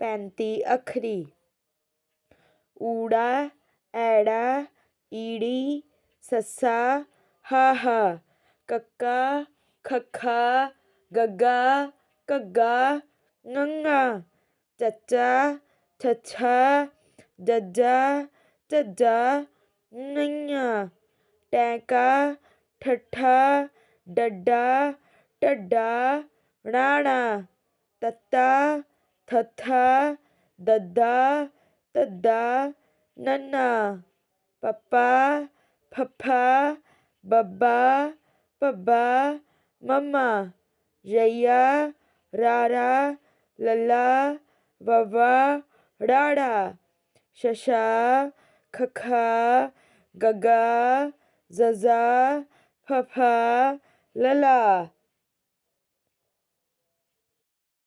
पैंती अखरी। ऊड़ा, ऐड़ा, ईड़ी, सस्सा हाहा कक्का खखा गग्गा, कग्गा नंगा चचा छछा जज्जा, चज्जा, नैया। टैंका, ठट्ठा, डड्डा, टड्डा, राणा। तत्ता ಥಥಾ ದದ್ದಾ ತದ್ದಾ ನನ್ನ ಪಪ್ಪಾ ಫಫಾ ಬಬ್ಬಾ ಪಬ್ಬಾ ಮಮ್ಮ ಜಯ್ಯಾ ರಾರಾ ಲಲ್ಲಾ ವವ್ವಾ ಡಾಡಾ ಶಶಾ ಖಖಾ ಗಗಾ ಝಝಾ ಫಫಾ ಲಲಾ